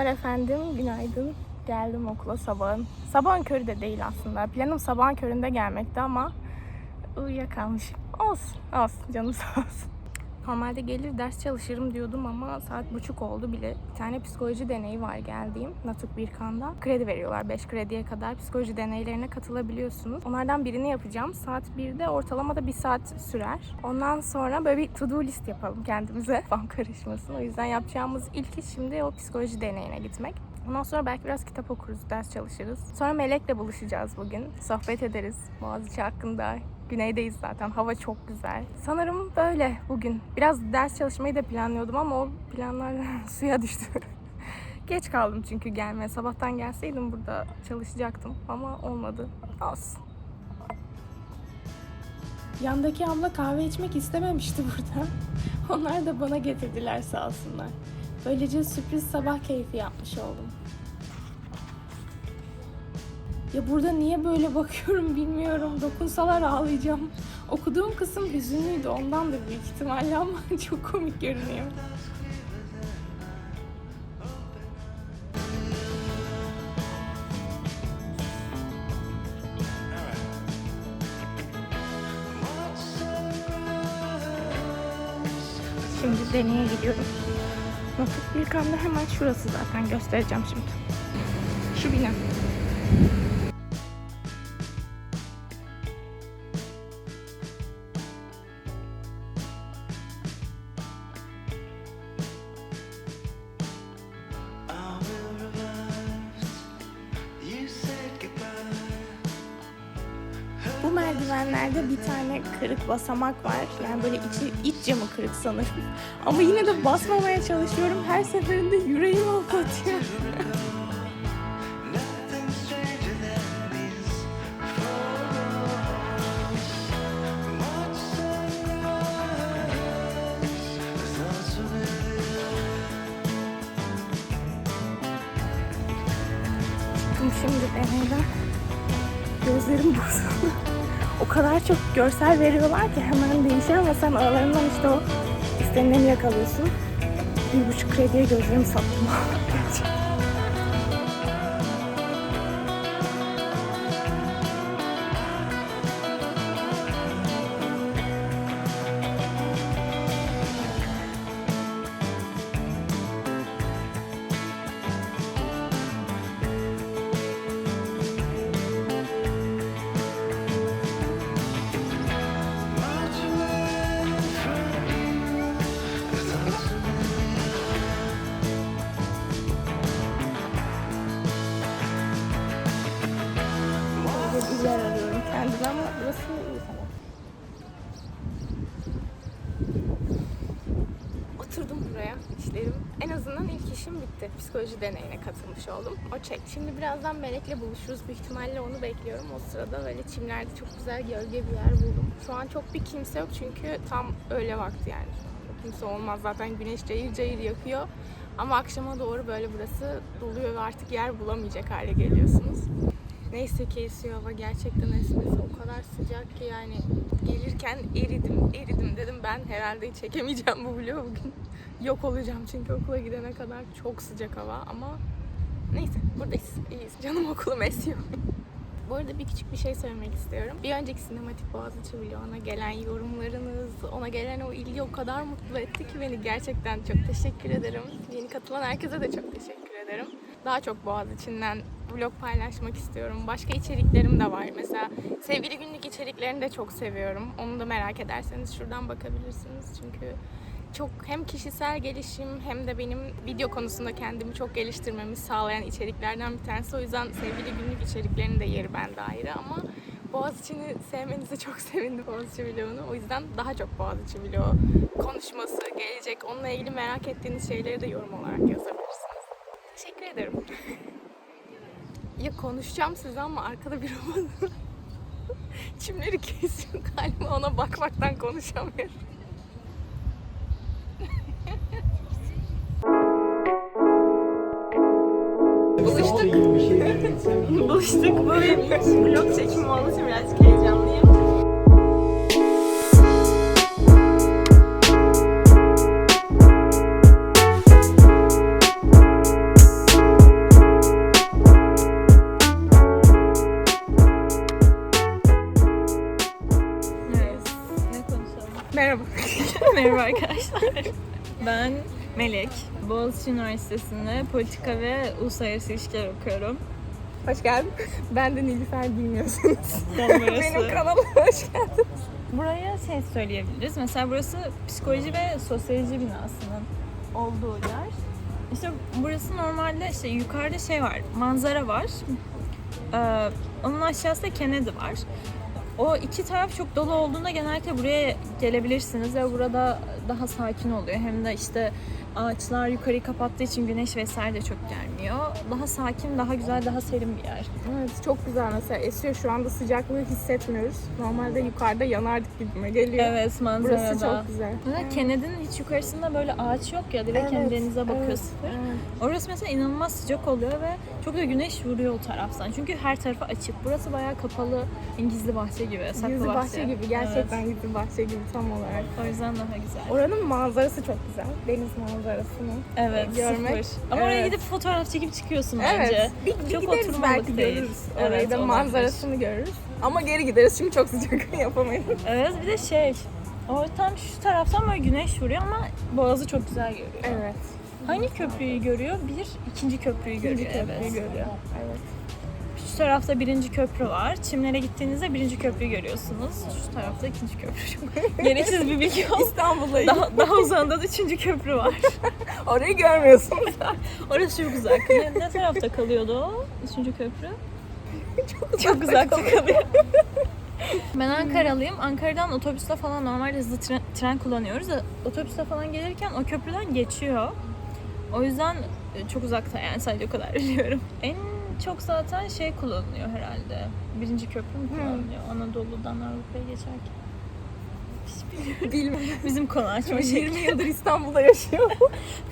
Selamlar efendim, günaydın. Geldim okula sabahın. Sabahın körü de değil aslında. Planım sabahın köründe gelmekti ama uyuyakalmışım. Olsun, olsun canım sağ olsun. Normalde gelir ders çalışırım diyordum ama saat buçuk oldu bile. Bir tane psikoloji deneyi var geldiğim Natuk Birkan'da. Kredi veriyorlar 5 krediye kadar. Psikoloji deneylerine katılabiliyorsunuz. Onlardan birini yapacağım. Saat 1'de ortalama da bir saat sürer. Ondan sonra böyle bir to do list yapalım kendimize. Kafam karışmasın. O yüzden yapacağımız ilk iş şimdi o psikoloji deneyine gitmek. Ondan sonra belki biraz kitap okuruz, ders çalışırız. Sonra Melek'le buluşacağız bugün. Sohbet ederiz Boğaziçi hakkında. Güneydeyiz zaten. Hava çok güzel. Sanırım böyle bugün. Biraz ders çalışmayı da planlıyordum ama o planlar suya düştü. Geç kaldım çünkü gelmeye. Sabahtan gelseydim burada çalışacaktım ama olmadı. Olsun. Yandaki abla kahve içmek istememişti burada. Onlar da bana getirdiler sağ olsunlar. Böylece sürpriz sabah keyfi yapmış oldum. Ya burada niye böyle bakıyorum bilmiyorum. Dokunsalar ağlayacağım. Okuduğum kısım hüzünlüydü ondan da büyük ihtimalle ama çok komik görünüyor. Şimdi deneye gidiyorum. Nafık bir kamda hemen şurası zaten göstereceğim şimdi. Şu bina. Basamak var. Yani böyle içi, iç camı kırık sanırım. Ama yine de basmamaya çalışıyorum. Her seferinde yüreğim. Çıktım şimdi deneyden. Gözlerim bozuldu. O kadar çok görsel veriyorlar ki hemen değişiyor ama sen aralarından işte o istenileni yakalıyorsun. Bir buçuk krediye gözlerimi sattım. Psikoloji deneyine katılmış oldum. O çek. Şimdi birazdan Melek'le buluşuruz. Büyük ihtimalle onu bekliyorum. O sırada böyle çimlerde çok güzel gölge bir yer buldum. Şu an çok bir kimse yok çünkü tam öğle vakti yani. Kimse olmaz. Zaten güneş cayır cayır yakıyor. Ama akşama doğru böyle burası doluyor ve artık yer bulamayacak hale geliyorsunuz. Neyse ki esiyor gerçekten esmesi o kadar sıcak ki yani gelirken eridim eridim dedim ben herhalde çekemeyeceğim bu vlogu bugün. Yok olacağım çünkü okula gidene kadar çok sıcak hava ama neyse buradayız iyiyiz canım okulum esiyor. Bu arada bir küçük bir şey söylemek istiyorum. Bir önceki sinematik Boğaziçi vloguna gelen yorumlarınız, ona gelen o ilgi o kadar mutlu etti ki beni gerçekten çok teşekkür ederim. Yeni katılan herkese de çok teşekkür ederim. Daha çok Boğaziçi'nden vlog paylaşmak istiyorum. Başka içeriklerim de var. Mesela sevgili günlük içeriklerini de çok seviyorum. Onu da merak ederseniz şuradan bakabilirsiniz. Çünkü çok hem kişisel gelişim hem de benim video konusunda kendimi çok geliştirmemi sağlayan içeriklerden bir tanesi. O yüzden sevgili günlük içeriklerinin de yeri bende ayrı ama Boğaziçi'ni sevmenize çok sevindim Boğaziçi vlogunu. O yüzden daha çok Boğaziçi vlogu konuşması, gelecek, onunla ilgili merak ettiğiniz şeyleri de yorum olarak yazabilirsiniz. Ederim. ya konuşacağım size ama arkada bir roman Çimleri kesiyor galiba ona bakmaktan konuşamıyorum. Buluştuk. Buluştuk. Bu benim vlog çekimi olduğu için birazcık heyecanlıyım. Merhaba arkadaşlar. Ben Melek. Boğaziçi Üniversitesi'nde politika ve uluslararası ilişkiler okuyorum. Hoş geldin. Ben de Nilüfer bilmiyorsunuz. Benim kanalıma hoş geldin. Buraya şey söyleyebiliriz. Mesela burası psikoloji ve sosyoloji binasının olduğu yer. İşte burası normalde işte yukarıda şey var, manzara var. Ee, onun aşağısında Kennedy var. O iki taraf çok dolu olduğunda genellikle buraya gelebilirsiniz ve burada daha sakin oluyor. Hem de işte ağaçlar yukarıyı kapattığı için güneş vesaire de çok gelmiyor. Daha sakin, daha güzel, daha serin bir yer. Evet çok güzel mesela esiyor şu anda sıcaklığı hissetmiyoruz. Normalde yukarıda yanardık gibime geliyor. Evet, manzarada. Burası çok güzel. Mesela Kennedy'nin hiç yukarısında böyle ağaç yok ya direkt hem denize bakıyorsun. Evet, evet. Orası mesela inanılmaz sıcak oluyor ve çok da güneş vuruyor o taraftan. Çünkü her tarafı açık. Burası bayağı kapalı, gizli bahçe gibi, saklı Gizli bahçe. bahçe gibi gerçekten Evet. gizli bahçe gibi tam olarak. O yüzden daha güzel. Oranın manzarası çok güzel. Deniz manzarasını. Evet, görmek. sıfır. Ama oraya Evet. gidip fotoğraf çekip çıkıyorsun bence. Evet. Bir, bir Çok gideriz belki değil. görürüz. Orayı Evet, da olabilir. manzarasını görürüz. Ama geri gideriz çünkü çok sıcak yapamayız. Evet, bir de şey, o tam şu taraftan böyle güneş vuruyor ama boğazı çok güzel görüyor. Evet. Hangi köprüyü görüyor? Bir, ikinci köprüyü İkinci görüyor. köprüyü evet. görüyor. Evet. Tarafta birinci köprü var. Çimlere gittiğinizde birinci köprüyü görüyorsunuz. Şu tarafta ikinci köprü. Çok gereksiz bir bilgi oldu. İstanbul'da Daha, daha uzağında da üçüncü köprü var. orayı görmüyorsunuz. Orası çok uzak. Ne, ne tarafta kalıyordu o? Üçüncü köprü. Çok uzakta kalıyor. Ben Ankaralıyım. Ankara'dan otobüsle falan normalde hızlı tren, tren kullanıyoruz. Otobüsle falan gelirken o köprüden geçiyor. O yüzden e, çok uzakta yani sadece o kadar biliyorum. En çok zaten şey kullanılıyor herhalde. Birinci köprü mü kullanılıyor Anadolu'dan Avrupa'ya geçerken? Bilmem. Bizim konu açma şekli. 20 yıldır İstanbul'da yaşıyor.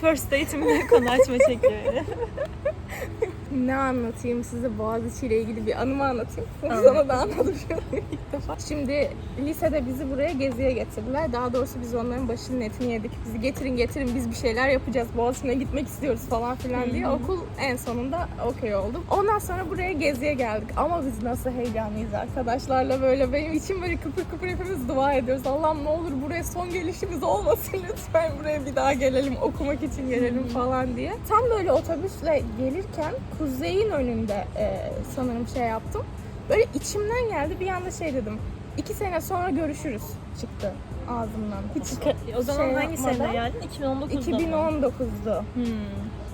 First date'imde konu açma şekli. ne anlatayım size Boğaziçi ile ilgili bir anımı anlatayım. Sana da anladım ilk defa. Şimdi lisede bizi buraya geziye getirdiler. Daha doğrusu biz onların başının etini yedik. Bizi getirin getirin biz bir şeyler yapacağız. Boğaziçi'ne gitmek istiyoruz falan filan diye. Okul en sonunda okey oldum. Ondan sonra buraya geziye geldik. Ama biz nasıl heyecanlıyız arkadaşlarla böyle. Benim içim böyle kıpır kıpır hepimiz dua ediyoruz. Allah'ım ne olur buraya son gelişimiz olmasın lütfen. Buraya bir daha gelelim okumak için gelelim falan diye. Tam böyle otobüsle gelirken kuzeyin önünde e, sanırım şey yaptım. Böyle içimden geldi bir anda şey dedim. İki sene sonra görüşürüz çıktı ağzımdan. Hiç O zaman Şey hangi sene geldin? 2019'da mı? 2019'du. Hmm.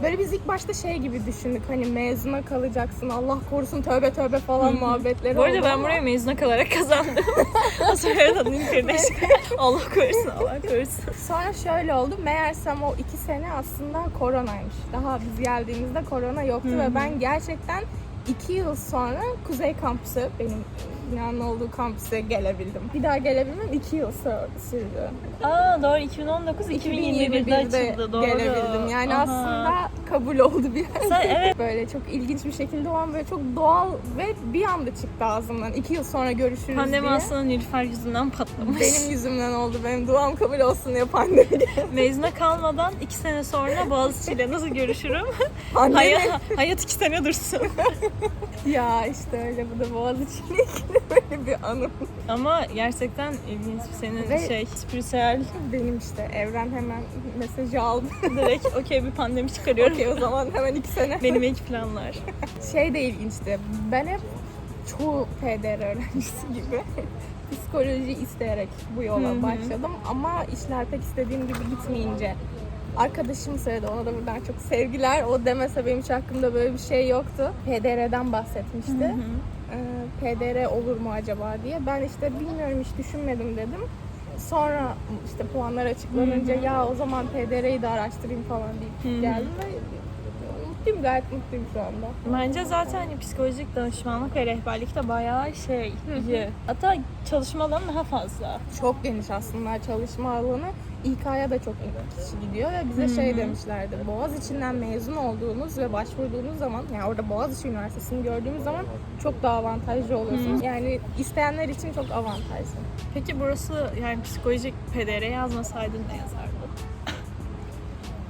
Böyle biz ilk başta şey gibi düşündük hani mezuna kalacaksın Allah korusun tövbe tövbe falan muhabbetleri Bu arada oldu ben ama- buraya mezuna kalarak kazandım. o sonradan Nilperi'de Allah korusun, Allah korusun. Sonra şöyle oldu. Meğersem o iki sene aslında koronaymış. Daha biz geldiğimizde korona yoktu ve ben gerçekten iki yıl sonra Kuzey Kampüsü, benim binanın olduğu kampüse gelebildim. Bir daha gelebilmem iki yıl sür- sürdü. Aa doğru 2019 2021'de açıldı doğru. gelebildim. Yani Aha. aslında kabul oldu bir Sen evet Böyle çok ilginç bir şekilde o an böyle çok doğal ve bir anda çıktı ağzımdan. İki yıl sonra görüşürüz pandemi diye. aslında Nilüfer yüzünden patlamış. Benim yüzümden oldu. Benim duam kabul olsun diye pandemi. Mezuna kalmadan iki sene sonra Boğaziçi'yle nasıl görüşürüm? Pandemi. hayat, hayat iki sene dursun. Ya işte öyle bu da Boğaziçi'yle ilgili böyle bir anım. Ama gerçekten ilginç senin Ve- şey spiritüel Benim işte evren hemen mesajı aldı. direkt okey bir pandemi çıkarıyorum. Okey o zaman hemen iki sene. Benim ilk planlar. Şey de ilginçti. Ben hep çoğu PDR öğrencisi gibi psikoloji isteyerek bu yola Hı hı. başladım. Ama işler pek istediğim gibi gitmeyince arkadaşım söyledi. Ona da buradan çok sevgiler. O demese benim hiç hakkımda böyle bir şey yoktu. PDR'den bahsetmişti. Ee, PDR olur mu acaba diye. Ben işte bilmiyorum hiç düşünmedim dedim. Sonra işte puanlar açıklanınca ya o zaman PDR'yi de araştırayım falan deyip geldim ve mutluyum gayet mutluyum şu anda. Bence zaten hani psikolojik danışmanlık ve rehberlik de bayağı şey iyi. Hatta çalışma alanı daha fazla. Çok geniş aslında çalışma alanı. İK'ya da çok kişi gidiyor ve bize şey demişlerdi. Boğaz içinden mezun olduğunuz ve başvurduğunuz zaman yani orada Boğaziçi Üniversitesi'ni gördüğünüz zaman çok daha avantajlı oluyorsunuz. Yani isteyenler için çok avantajlı. Peki burası yani psikolojik PDR yazmasaydın ne yazardın?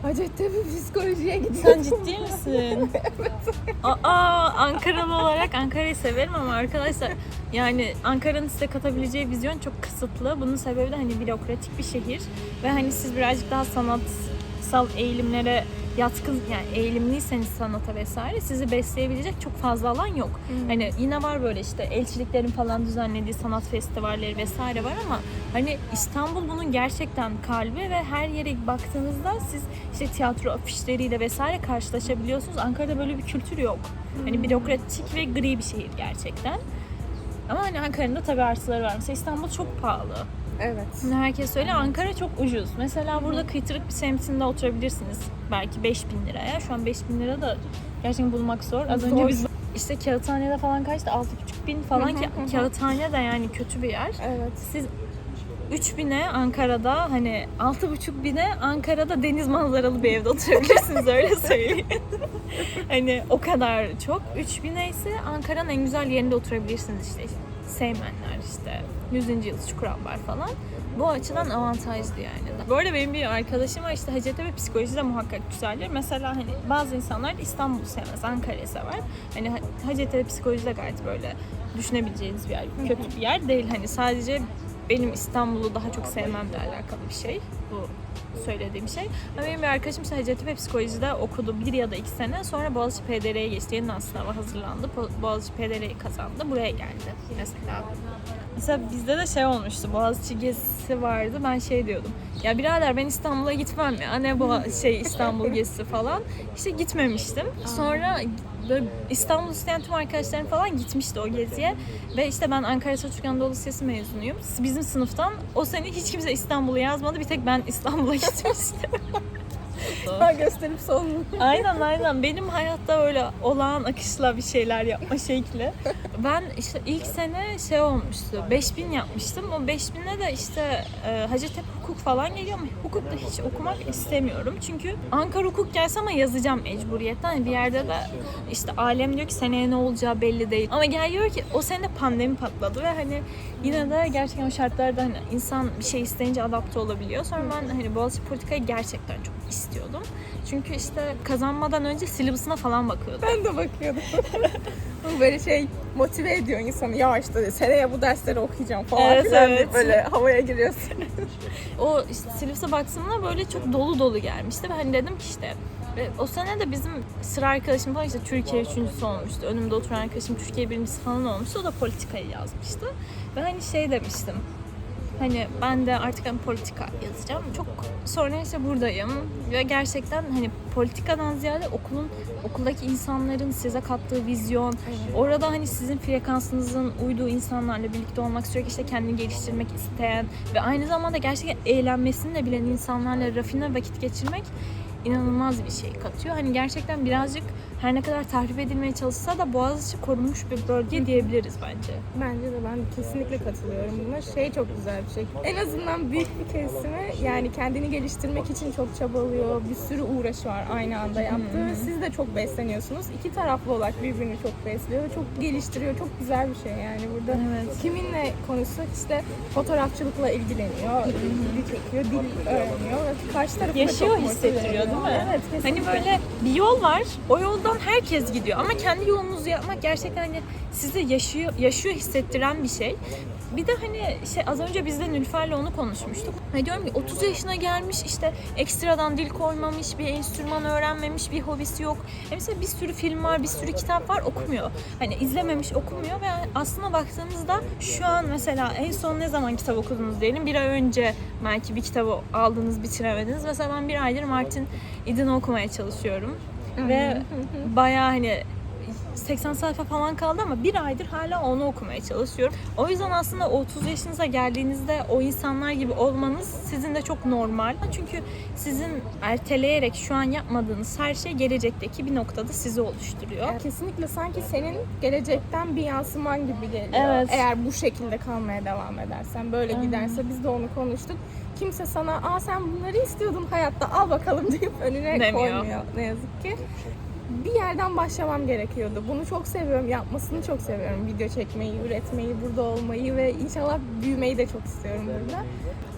Hacettepe psikolojiye gidiyorum. Sen ciddi misin? Aa, Ankaralı olarak Ankara'yı severim ama arkadaşlar yani Ankara'nın size katabileceği vizyon çok kısıtlı. Bunun sebebi de hani bürokratik bir şehir ve hani siz birazcık daha sanatsal eğilimlere yatkın yani eğilimliyseniz sanata vesaire sizi besleyebilecek çok fazla alan yok. Hani yine var böyle işte elçiliklerin falan düzenlediği sanat festivalleri vesaire var ama hani İstanbul bunun gerçekten kalbi ve her yere baktığınızda siz işte tiyatro afişleriyle vesaire karşılaşabiliyorsunuz. Ankara'da böyle bir kültür yok. Hani bürokratik ve gri bir şehir gerçekten. Ama hani Ankara'nın da tabii artıları var. Mesela İstanbul çok pahalı. Evet. Şimdi herkes söylüyor Ankara çok ucuz. Mesela burada kıytırık bir semtinde oturabilirsiniz. Belki 5000 liraya. Şu an 5000 lira da gerçekten bulmak zor. Az önce Zor. biz işte Kağıthane'de falan kaçtı? 6,5 bin falan ki. Kağıthane de yani kötü bir yer. Evet. Siz 3000'e Ankara'da hani 6,5 bine Ankara'da deniz manzaralı bir evde oturabilirsiniz öyle söyleyeyim. hani o kadar çok. 3000'e ise Ankara'nın en güzel yerinde oturabilirsiniz işte. Seymenler işte. 100. yıl Çukurambar falan. Bu açıdan avantajlı yani. Bu arada benim bir arkadaşım var işte Hacettepe psikoloji de muhakkak güzeldir. Mesela hani bazı insanlar İstanbul'u sevmez, Ankara'yı sever. Hani Ha- Hacettepe psikoloji de gayet böyle düşünebileceğiniz bir yer. Kötü bir yer değil. Hani sadece benim İstanbul'u daha çok sevmemle alakalı bir şey. Bu söylediğim şey. Ama benim bir arkadaşım Hacettepe psikolojide okudu bir ya da iki sene. Sonra Boğaziçi PDR'ye geçti. Yeniden sınava hazırlandı. Boğaziçi PDR'yi kazandı. Buraya geldi mesela. Mesela bizde de şey olmuştu. Boğaziçi gezisi vardı. Ben şey diyordum. Ya birader ben İstanbul'a gitmem ya. Ne bu şey İstanbul gezisi falan. İşte gitmemiştim. Sonra böyle İstanbul isteyen tüm arkadaşlarım falan gitmişti o geziye. Ve işte ben Ankara Selçuk Anadolu Lisesi mezunuyum. Bizim sınıftan o sene hiç kimse İstanbul'u yazmadı. Bir tek ben İstanbul'a gitmiştim. Sağ gösterip sol mu? aynen aynen. Benim hayatta öyle olağan akışla bir şeyler yapma şekli. Ben işte ilk sene şey olmuştu. 5000 yapmıştım. O 5000'e de işte e, Hacettepe hukuk falan geliyor ama hukuk da hiç okumak istemiyorum. Çünkü Ankara hukuk gelse ama yazacağım mecburiyetten. Hani bir yerde de işte alem diyor ki seneye ne olacağı belli değil. Ama gel diyor ki o sene pandemi patladı ve hani yine de gerçekten o şartlarda hani insan bir şey isteyince adapte olabiliyor. Sonra ben hani Boğaziçi politikayı gerçekten çok istiyordum. Çünkü işte kazanmadan önce syllabus'ına falan bakıyordum. Ben de bakıyordum. böyle şey motive ediyor insanı. Ya işte seneye bu dersleri okuyacağım falan Evet, filan evet. böyle havaya giriyorsun. O işte syllabus'a baktığımda böyle çok dolu dolu gelmişti ve hani dedim ki işte ve o sene de bizim sıra arkadaşım falan işte Türkiye üçüncüsü olmuştu. Önümde oturan arkadaşım Türkiye birincisi falan olmuştu. O da politikayı yazmıştı. Ve hani şey demiştim. Hani ben de artık hani politika yazacağım. Çok sonra işte buradayım ve gerçekten hani politikadan ziyade okulun okuldaki insanların size kattığı vizyon, orada hani sizin frekansınızın uyduğu insanlarla birlikte olmak, sürekli işte kendini geliştirmek isteyen ve aynı zamanda gerçekten eğlenmesini de bilen insanlarla rafine vakit geçirmek inanılmaz bir şey katıyor. Hani gerçekten birazcık her ne kadar tahrip edilmeye çalışsa da Boğaziçi korunmuş bir bölge diyebiliriz bence. Bence de ben kesinlikle katılıyorum buna. Şey çok güzel bir şey. En azından büyük bir kesimi yani kendini geliştirmek için çok çabalıyor. Bir sürü uğraşı var aynı anda yaptığı. Siz de çok besleniyorsunuz. İki taraflı olarak birbirini çok besliyor. Çok geliştiriyor. Çok güzel bir şey yani burada. Evet. Kiminle konuşsak işte fotoğrafçılıkla ilgileniyor. Dil çekiyor, dil öğreniyor. Karşı tarafı Yaşıyor çok hissettiriyor değil mi? Evet kesinlikle. Hani böyle bir yol var. O yoldan herkes gidiyor ama kendi yolunuzu yapmak gerçekten hani sizi yaşıyor yaşıyor hissettiren bir şey. Bir de hani şey az önce biz de Nülfer'le onu konuşmuştuk. Hani diyorum ki 30 yaşına gelmiş işte ekstradan dil koymamış, bir enstrüman öğrenmemiş, bir hobisi yok. E mesela bir sürü film var, bir sürü kitap var okumuyor. Hani izlememiş, okumuyor ve aslına baktığınızda şu an mesela en son ne zaman kitap okudunuz diyelim. Bir ay önce belki bir kitabı aldınız, bitiremediniz. Mesela ben bir aydır Martin Eden'i okumaya çalışıyorum. Ve bayağı hani 80 sayfa falan kaldı ama bir aydır hala onu okumaya çalışıyorum. O yüzden aslında 30 yaşınıza geldiğinizde o insanlar gibi olmanız sizin de çok normal. Çünkü sizin erteleyerek şu an yapmadığınız her şey gelecekteki bir noktada sizi oluşturuyor. Kesinlikle sanki senin gelecekten bir yansıman gibi geliyor. Evet. Eğer bu şekilde kalmaya devam edersen, böyle giderse biz de onu konuştuk. Kimse sana aa sen bunları istiyordun hayatta al bakalım deyip önüne Demiyor. koymuyor ne yazık ki. Bir yerden başlamam gerekiyordu. Bunu çok seviyorum, yapmasını çok seviyorum. Video çekmeyi, üretmeyi, burada olmayı ve inşallah büyümeyi de çok istiyorum burada.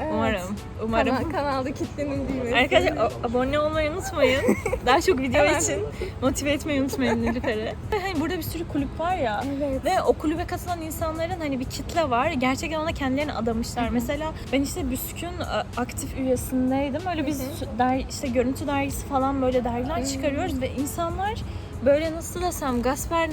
Evet. Umarım. Umarım. Kanal, kanalda kitlenin büyümesi. Arkadaşlar abone olmayı unutmayın. Daha çok video Evet. için motive etmeyi unutmayın Nilüfer'e. Hani burada bir sürü kulüp var ya. Evet. Ve o kulübe katılan insanların hani bir kitle var. Gerçekten ona kendilerini adamışlar. Mesela ben işte Büskün aktif üyesindeydim. Öyle biz der, işte görüntü dergisi falan böyle dergiler çıkarıyoruz ve insanlar böyle nasıl desem Gasper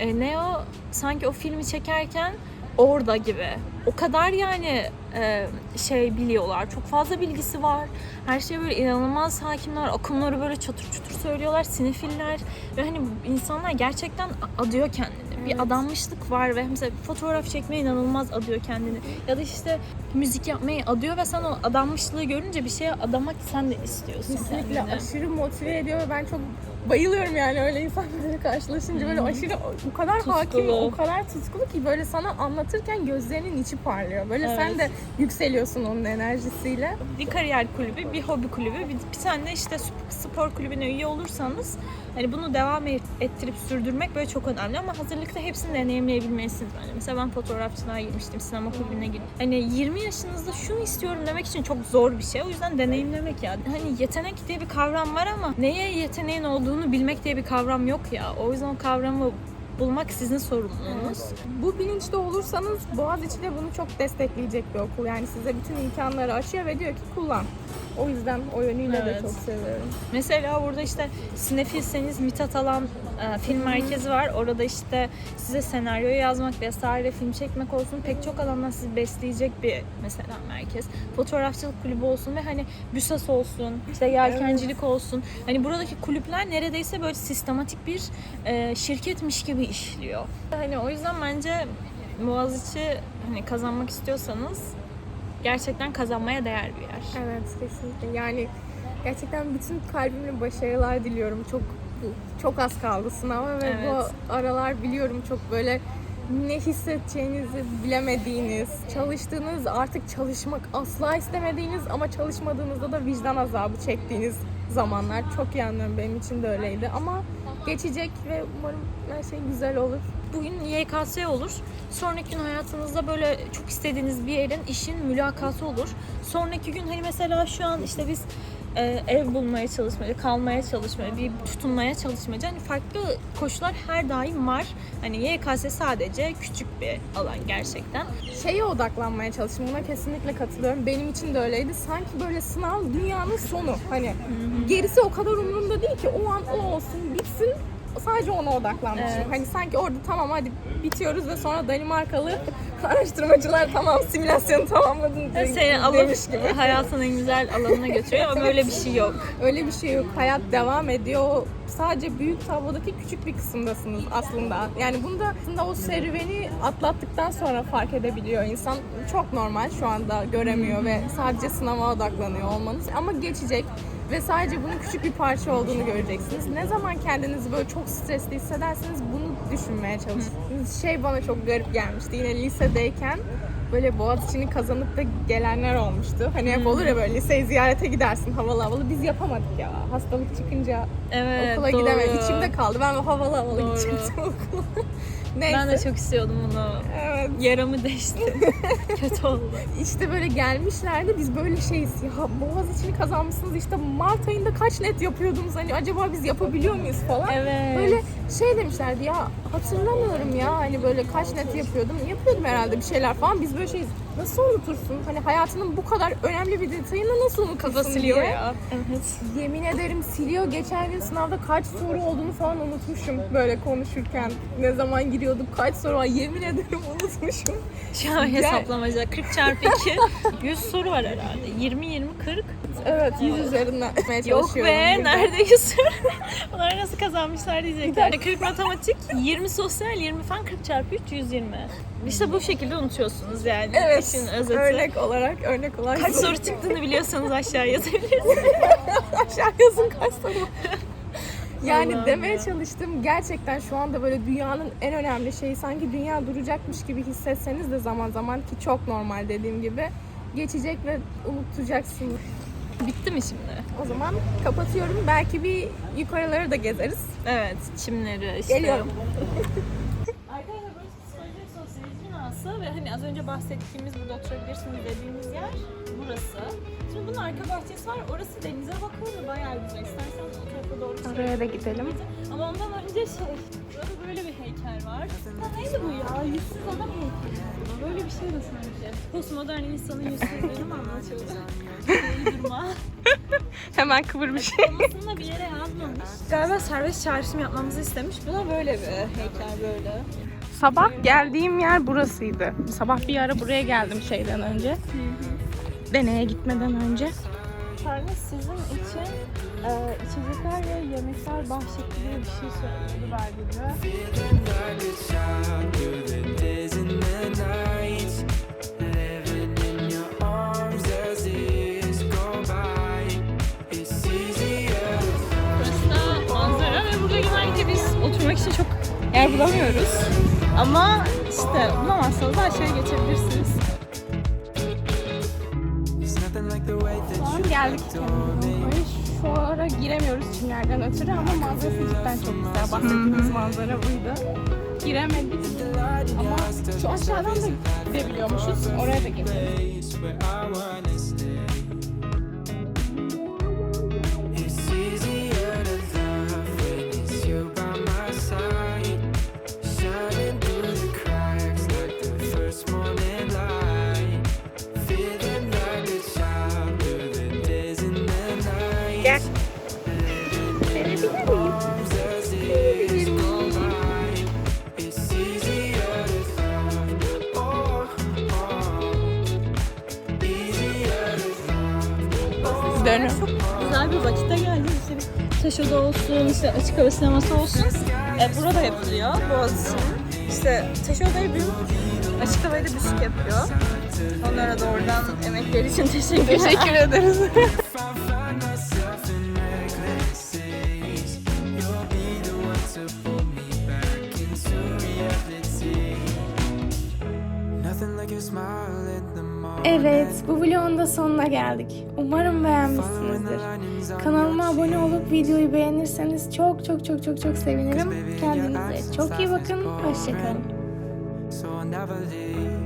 e, Neo sanki o filmi çekerken orada gibi. O kadar yani e, şey biliyorlar. Çok fazla bilgisi var. Her şeye böyle inanılmaz hakimler. Akımları böyle çatır çutur söylüyorlar. Sinefiller. Ve hani insanlar gerçekten adıyor kendini. Bir Evet. adanmışlık var ve mesela fotoğraf çekmeye inanılmaz adıyor kendini. Ya da işte müzik yapmayı adıyor ve sen o adanmışlığı görünce bir şeye adamak sen de istiyorsun Kesinlikle kendini. aşırı motive ediyor ve ben çok bayılıyorum yani öyle insanlarla karşılaşınca böyle aşırı o kadar hakim, Tutkulu. o kadar tutkulu ki böyle sana anlatırken gözlerinin içi parlıyor. Böyle sen Evet. de yükseliyorsun onun enerjisiyle. bir kariyer kulübü, bir hobi kulübü, bir, bir tane de işte sp- spor kulübüne üye olursanız hani bunu devam et- ettirip sürdürmek böyle çok önemli ama hazırlıkta hepsini deneyimleyebilmelisiniz bence. Mesela ben fotoğrafçılığa girmiştim, sinema kulübüne girdim. Hani 20 yaşınızda şunu istiyorum demek için çok zor bir şey. O yüzden deneyimlemek ya. Hani yetenek diye bir kavram var ama neye yeteneğin olduğunu bilmek diye bir kavram yok ya. O yüzden o kavramı bulmak sizin sorumluluğunuz. Bu bilinçte olursanız Boğaziçi de bunu çok destekleyecek bir okul. Yani size bütün imkanları açıyor ve diyor ki kullan. O yüzden o yönüyle de Evet. çok seviyorum. Mesela burada işte sinefilseniz Mithat Alan e, film merkezi var. Orada işte size senaryo yazmak vesaire film çekmek olsun pek çok alandan sizi besleyecek bir mesela merkez. Fotoğrafçılık kulübü olsun ve hani büsas olsun, işte yelkencilik olsun. Hani buradaki kulüpler neredeyse böyle sistematik bir e, şirketmiş gibi işliyor. Hani o yüzden bence Boğaziçi hani kazanmak istiyorsanız gerçekten kazanmaya değer bir yer. Evet kesinlikle. Yani gerçekten bütün kalbimle başarılar diliyorum. Çok çok az kaldı sınava ve Evet. bu aralar biliyorum çok böyle ne hissedeceğinizi bilemediğiniz, çalıştığınız artık çalışmak asla istemediğiniz ama çalışmadığınızda da vicdan azabı çektiğiniz zamanlar. Çok iyi anlıyorum benim için de öyleydi ama geçecek ve umarım her şey güzel olur. Bugün YKS olur. Sonraki gün hayatınızda böyle çok istediğiniz bir yerin işin mülakatı olur. Sonraki gün hani mesela şu an işte biz e, ev bulmaya çalışmaya, kalmaya çalışmaya, bir tutunmaya çalışmaya. Hani farklı koşullar her daim var. Hani YKS sadece küçük bir alan gerçekten. şeye odaklanmaya çalıştım. Buna kesinlikle katılıyorum. Benim için de öyleydi. Sanki böyle sınav dünyanın sonu. Hani gerisi o kadar umurumda değil ki. O an o olsun, bitsin. Sadece ona odaklanmışım. Evet. Hani sanki orada tamam hadi bitiyoruz ve sonra Danimarkalı araştırmacılar tamam simülasyonu tamamladın de- Seni alıp demiş gibi. hayatın en güzel alanına götürüyor ama böyle bir şey yok. Öyle bir şey yok. Hayat devam ediyor. Sadece büyük tablodaki küçük bir kısımdasınız aslında. Yani bunda aslında o serüveni atlattıktan sonra fark edebiliyor insan. Çok normal şu anda göremiyor ve sadece sınava odaklanıyor olmanız. Ama geçecek ve sadece bunun küçük bir parça olduğunu göreceksiniz. Ne zaman kendinizi böyle çok stresli hissederseniz bunu düşünmeye çalışın. Şey bana çok garip gelmişti. Yine lisedeyken böyle Boğaziçi'ni kazanıp da gelenler olmuştu. Hani hep olur ya böyle liseyi ziyarete gidersin havalı havalı. Biz yapamadık ya. Hastalık çıkınca Evet, okula doğru. gidemedim. İçimde kaldı. Ben havalı havalı Doğru. gidecektim okula. Neyse. Ben de çok istiyordum bunu. Evet. Yaramı deşti. Kötü oldu. İşte böyle gelmişlerdi. Biz böyle şeyiz. Ya Boğaziçi'ni kazanmışsınız. işte Mart ayında kaç net yapıyordunuz? Hani acaba biz yapabiliyor muyuz falan. Evet. Böyle şey demişlerdi ya hatırlamıyorum ya hani böyle kaç net yapıyordum. Yapıyordum herhalde bir şeyler falan. Biz böyle şeyiz. Nasıl unutursun? Hani hayatının bu kadar önemli bir detayını nasıl unutursun Kafa siliyor diye. ya. Evet. Yemin ederim siliyor. Geçen gün sınavda kaç soru olduğunu falan unutmuşum böyle konuşurken. Ne zaman giriyorduk, kaç soru var yemin ederim unutmuşum. Şu an hesaplamaca 40 çarpı 2 100 soru var herhalde. 20 20 40. Evet, yüz üzerinden yapmaya Yok çalışıyorum. be nerede 100 soru? Bunlar nasıl kazanmışlar diyecekler. 40 matematik, 20 sosyal, 20 fen 40 çarpı 3 120. İşte bu şekilde unutuyorsunuz yani. Evet, İşin özeti. örnek olarak, örnek olarak. Kaç soru çıktığını biliyorsanız aşağıya yazabilirsiniz. Aşağı yazın kaç soru. Yani Allah'ım demeye ya. çalıştım gerçekten şu anda böyle dünyanın en önemli şeyi sanki dünya duracakmış gibi hissetseniz de zaman zaman ki çok normal dediğim gibi geçecek ve unutacaksınız. Bitti mi şimdi? O zaman kapatıyorum. Belki bir yukarıları da gezeriz. Evet, çimleri işte. Geliyorum. Arkadaşlar burası psikoloji ve sosyoloji binası ve hani az önce bahsettiğimiz burada oturabilirsiniz dediğimiz yer burası. Şimdi bunun arka bahçesi var. Orası denize bakıyor da bayağı güzel. İstersen o tarafa doğru Oraya da gidelim. Ama ondan önce şey, burada böyle bir heykel var. Ha neydi bu ya? Yüzsüz adam heykeli. Bir şey de sanki. Postmodern insanın yüzsüzlüğünü mü anlatıyordu? Böyle durma. Hemen kıvır bir şey. Açıklamasını da bir yere yazmamış. Galiba serbest çağrışım yapmamızı istemiş. Bu da böyle bir heykel böyle. Sabah geldiğim yer burasıydı. Sabah bir ara buraya geldim şeyden önce. Deneye gitmeden önce. Charlie sizin için e, içecekler ve yemekler bahşetti diye bir şey söyledi verdiğinde. Yer bulamıyoruz. Ama işte bulamazsanız aşağıya geçebilirsiniz. Şu geldik. Şu ara giremiyoruz çimlerden ötürü ama manzarası cidden çok güzel. Bahsettiğimiz manzara buydu. Giremedik ama şu aşağıdan da gidebiliyormuşuz. Oraya da gidelim. Love. Dönüyorum. Güzel bir vakitte geldik. İşte Taşo'da olsun, işte açık hava sineması olsun. E, burada yapılıyor Boğaziçi. İşte Taşo'da büyük açık havayla müzik yapıyor. Onlara da oradan emekleri için teşekkürler. Teşekkür ederiz. Evet, bu vlogun da sonuna geldik. Beğenmişsinizdir. Kanalıma abone olup videoyu beğenirseniz çok çok çok çok çok sevinirim. Kendinize çok iyi bakın. Hoşçakalın.